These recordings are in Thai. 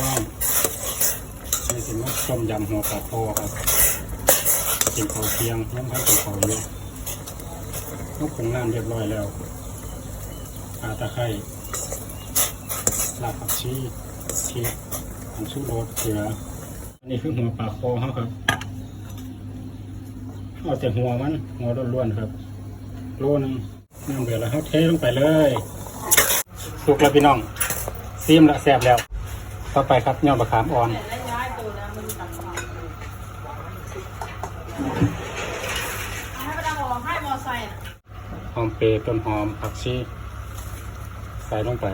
ว่างนี่เป็นว่าต้มยำหัวปลาโตครับกินข้าวเที่ยงยังพักกินข้าวอยู่นกปรุงน้ำเรียบร้อยแล้วอาตะไคร้รากผักชีพริกอันชูรสเกลืออันนี้คือหัวปลาโคเขาครับเอาแต่หัวมันหัวล้วนๆครับโลนึงน้ำเดือดแล้วเขาเทลงไปเลยสุกแล้วพี่น้องซีมและแซบแล้ว ต่อไปครับยอดมะขามอ่อนให้ไปดังบอกให้มอไซค์หอมเปรต้นหอมผักชีใส่ลงไป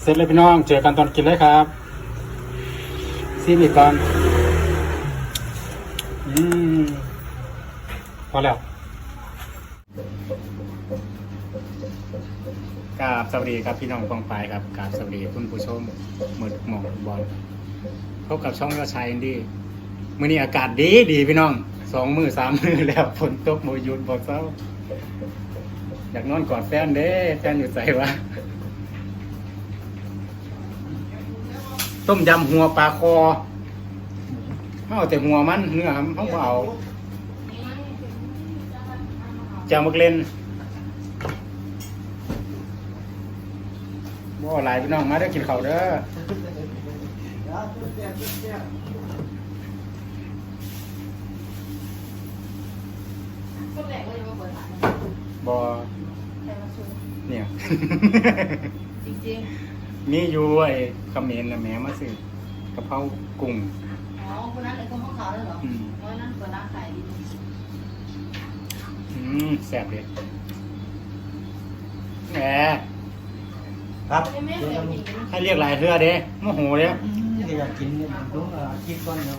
เสร็จเลยพี่น้องเจอกันตอนกินเลยครับซีมอีกก่อน อืมพอแล้ว กราบสวัสดีครับพี่น้องกองปลายครับกราบสวัสดีคุณผู้ชมหมดหมองบอลพบกับช่องยอดชายอินดี้มื่อนี้อากาศดีดีพี่น้องสองมือสามมือแล้วฝนตกโมหยุดบอเศร้า อยากนอนกอดแฟนเด้แฟนอยู่ใส่วะต้มยำหัวปลาคอเขาเอาแต่หัวมันเนื้อมันเขาเอาจามักเล่น บ่หลายพี่น้องมาได้อกินข้าวเด้อคนแรกเลยมาเปิดร้านบ่ใครมาชวนเนี่ย จริงมีอยู่ไอ้คอมเขมนต์ละแหม่มาซื้อกะเพรากุ้งๆอ๋อคนนั้นเป็นคนของเขาเลยเหรออืมเพราะนั่นเปิดร้านขายดีอืมแซ่บเลยแหม ครับไม่ไม่เคยกินให้เรียกหลายเทื่อเด้โมโหเด้ที่อยากกินเนี่ยมันต้องเอาคิดก่อนเนาะ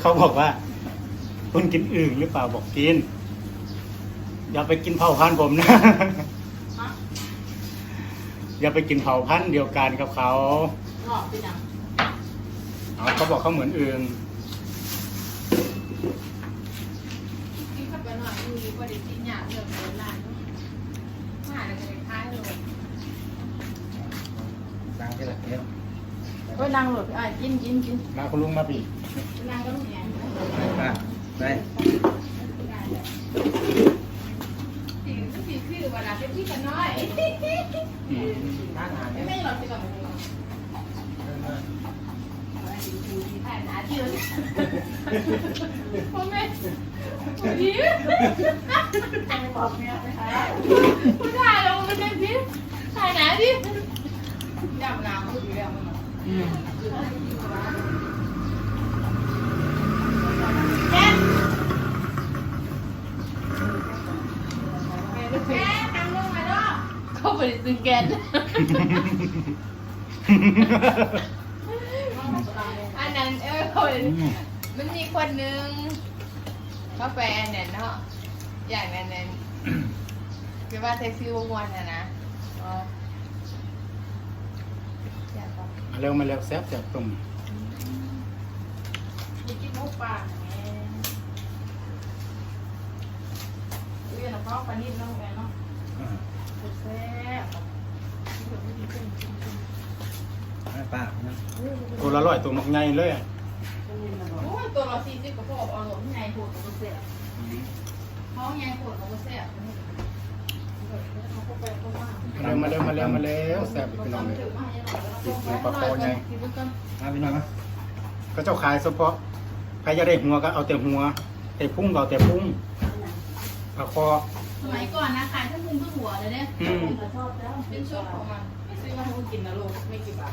เขาบอกว่า คุณกินอึ่งหรือเปล่าบอกกิน อย่าไปกินเผ่าพันธุ์ผมนะฮะอย่าไปกินเผ่าพันธุ์เดียวกันกับเขาหลอกไปจังเอาเขาบอกเขาเหมือนอึ่งกินเข้าไปหน่อยดูดีกว่าเด็กกินยาเถอะเปิดร้านมาอะไรกันคล้ายเลย ดังที่ละเนี้ยก็นั่งหลดอะกินกินกินมาคุณลุงมาปีนั่งก็ต้องแหงอะไปสิ่งที่คือเวลาเป็นที่กันน้อยอืมทานอาหารไม่เนี่ยไม่หลอดไปก่อนเลยถ่ายหนาที่เลยพ่อแม่ดีบอกแม่ไปถ่ายผู้ชายเราไม่ได้พี่ถ่ายหนาดิ ยำน้ำพูดอยู่แล้วมันอืมแม่แม่ทำลงมาด้วยเขาไปซื้อแกนอันนั้นเออคนมันมีคนนึงเขาแฟนเนี่ยเนาะอย่างนั้นนั้นคือว่าแท็กซี่วงวันนะนะอ๋ออยากบอก มาเร็วมาเร็วแซ่บแซ่บตุ่มอยากกินหมูป่าแม่อุ้ยเราเข้าปลานิ่มน้องแม่เนาะอ่าแซ่บที่แบบไม่มีเครื่องกินให้ป้านะตัวละร้อยตัวมักใหญ่เลยอะโอ้ยตัวเราสี่สิบกว่าพอเอาหลงไงปวดกับเสียเขาไงปวดกับเสียมา เร็วมาเร็วมาเร็วมาเร็วแซ่บอีกพี่น้องเลยหัวปลาคอใหญ่มาพี่น้องนะก็เจ้าขายเฉพาะใครจะได้หัวก็เอาแต่หัว แต่พุ่งก็เอาแต่พุ่งปลาคอสมัยก่อนนะขายทั้งมุมทั้งหัวเลยเนี่ยอืมเป็นชุดของมันไม่ซื้อมาให้กินนะลูกไม่กี่บาท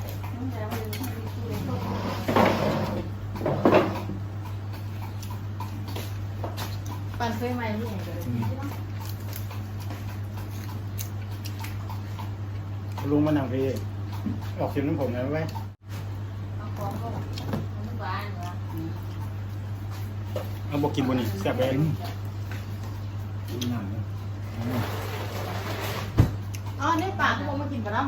ปั่นเคยไหมลูก ลยลุงมานั่งพี่ออกชิมน้ำผมน่อยไว้เอาของก็ไม่บ้านหรอเอาบอกกินบนนี่แซ่บเลยกินหนังนอ๋อนี่ปากพวกมากินกันแล้ว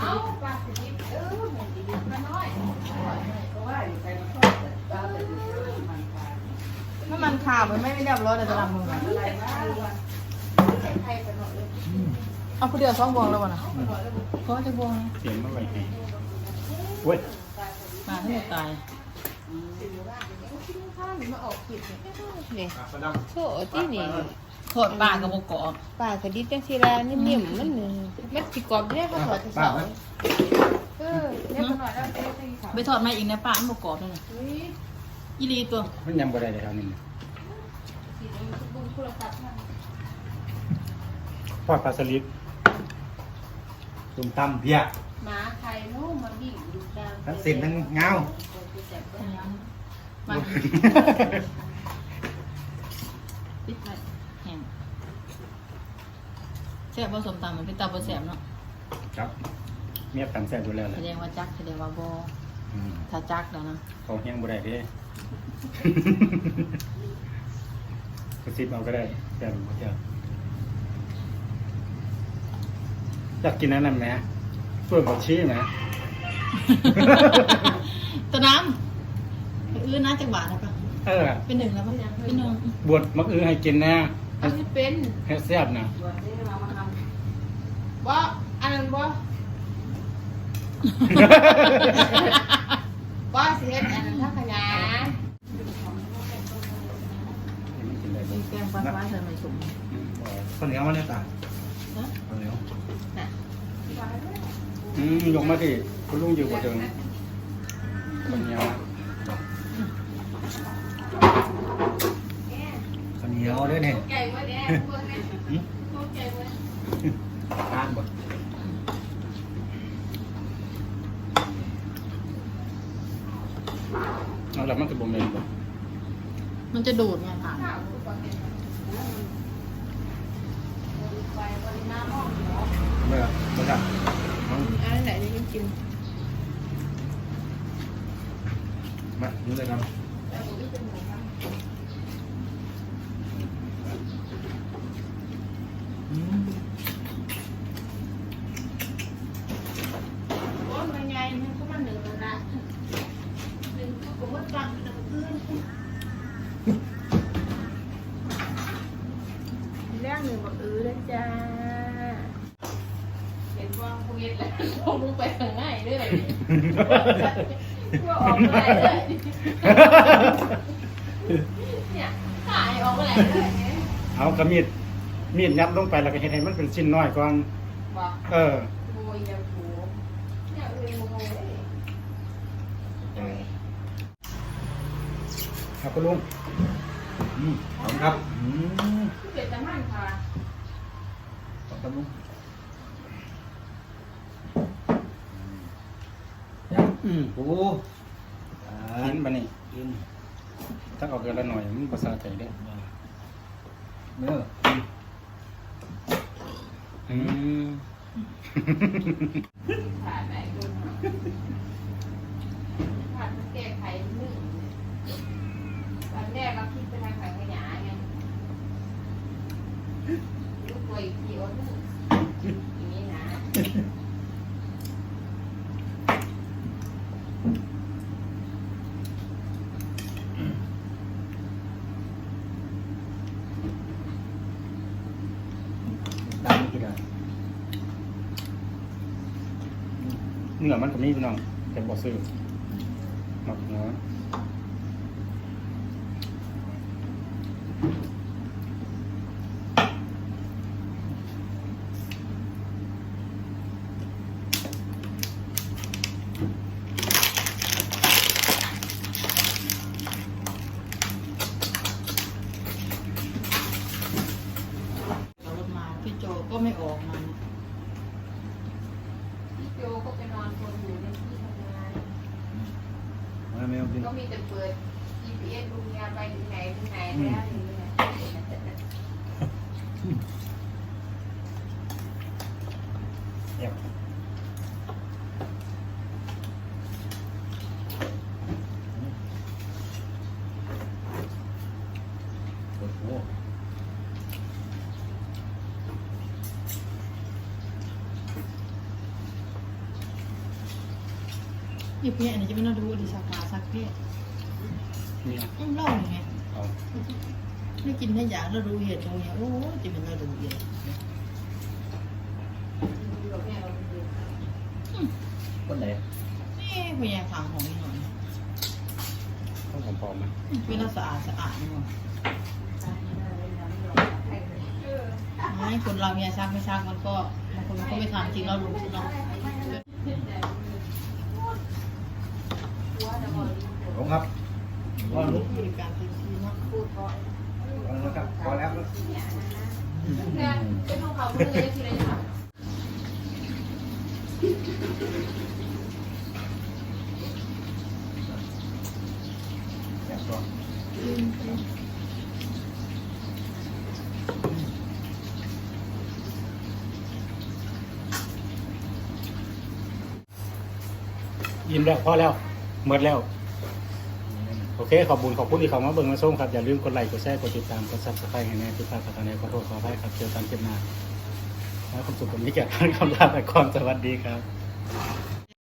เอาปากสิบเออเหมือนดีๆมาน้อยถ้ามันขาวมันไม่ไม่เรียบร้อยแต่จะทำมือไทยไปหน่อยเลย เอาผู้เดียวสองบวงแล้วบ่นะเพราะจะบวงนะเตรียมมาไว้ให้เว้ยปลาที่ตายมาออกผิดเนี่ยปลาสะดำโซ่ที่นี่โทษปลากระบอกกรอบป่ากระดิษจังสีลานิ่มๆมันหนึ่งมันสิกรอบได้เขาถอดเสาเออเนี่ยเขาถอดแล้วเอ๊ะใส่เขาไปทอดมาอีกนะปลาอันบอกกรอบเลยนะเฮ้ยอีหลีตัวมันยำบ่ได้เลยครับนี่สีนี้บุญโทรศัพท์มันทอดปลาสลิด ตุ่มตำเพียหมาไข่นู้มาบิ่งอยู่กลางทั้งเส้นทั้งเงามาปิดไปแห้งแซ่บผสมตำมันเป็นตาบ่แซ่บเนาะครับเมียตำแซ่บอยู่แล้วแหแสละดงว่าจักแสดงว่าบ่อืมถ้าจักแล้วนะเขาแห้งบ่ได้เด้ กระซิบเอาก็ได้แซ่บบ่เจ้า อยากกินอันนั้นไหมเพื่อนผักชีไหม ตะน้ำอื้อน่าจะหวานนะปะเออ เป็นหนึ่งแล้วปะเป็นหนึ่งบวชมักอื้อให้กินนะอันนี้เป็นให้แซ่บนะว่าอันนั้นว่าว่าสิเฮ็ดอันนั้นถ้าขยายมันกินได้บ่มีแกงปลาฟ้าใส่ไม่สุ่มอืมบ่ข้าวเหนียวมันเนี่ยตานะข้าวเหนียวน่ะ อืมยกมาที่คุณลุงอยู่บ่เดิมคนเดียวนะข้าวเหนียวด้วยเนี่ยไก่ไว้แดงพวกนี้พวกไก่ไว้ทานบ่เอาแล้วมันก็บ่แม่นบ่มันจะดูดไงผ่านข้าวพวกนี้ ไปวันน้ำห้องเหรอเมื่อเมื่อกันอันนั้นไหนนี่กินมาดูเลยครับ แต่ผมไม่เป็นหมูครับ อืม โอ้ยมันไงมันก็มาหนึ่งแล้วนะหนึ่งก็ผมว่าตังค์หนึ่งคืนเรื่องหนึ่งบอกเออแล้ว จ้าเห็นว่าคุยแล้วลงไปข้างในด้วยว่าออกไปเลยเนี่ยขายออกไปเลยเนี่ยเอากระมีดมีดยัดลงไปแล้วก็เฮ็ดให้มันเป็นชิ้นน้อยก่อนบอกเออโมยยังผูเนี่ยเออโมยครับคุณลุงอืมขอบคุณครับอืม เกิดจะมั่น ค่ะขอบคุณลุงอืมโอ้กินบัดนี้กินถ้าเอาเกินละหน่อยมันบ่สะใจเด้เมื่ออืม ผ่านไหนดูผ่านแก้ไขนึ่งวันแรกเราคิดไปทางขายขยะไงลูกป่วยเขียวนึ่งอย่างนี้นะ ตาม กันอะเนื้อมันก็มีพี่น้องแต่บ่ซื้อหมักเนื้อารถมาพี่โจก็ไม่ออกมา พี่โจก็ไปนอนคนอยู่ในที่ทำงาน มาไม่เอากินก็มีแต่เปิด GPS ดูงานไปถึงไหนถึงไหนแล้วอย่างนี้นะแซ่บโอ้โห หยิบเนี่ยอันนี้จะไม่น่าดูดิชาปาซักเนี่ยเนี่ยอืมเล่าอย่างเงี้ยไม่กินไม่อยากแล้วรู้เหตุตรงเนี้ยโอ้จะเป็นเราดูเหตุคนไหนนี่พยายามถาของนี่หน่อยต้องของปลอมไหมเป็นเราสะอาดสะอาดนี่หว่าไม่คนเราเนี่ยซักไม่ซักมันก็บางคนมันก็ไม่ทำจริงเรารู้เนาะ ลงครับพอลุกบริการต็มที่เนาะพอแล้วครับพอแล้วเนี่ยเป็นของเขาไม่ได้ทีไรค่ะแซ่บก่อนยิ้มแล้วพอแล้วหมดแล้ว อเคขอบคุณขอบคุณที่เขามาเบิ่งมาส่งครับ อย่าลืมกดไลค์กดแชร์กดติดตามกดซับสไครต์ให้แน่ติดตามพัฒนขอโทษขออภัยครับเจอกันคลิปหน้าแล้วความสุขผมนี่แก่ท่านคำลาไปก่อนสวัสดีครับ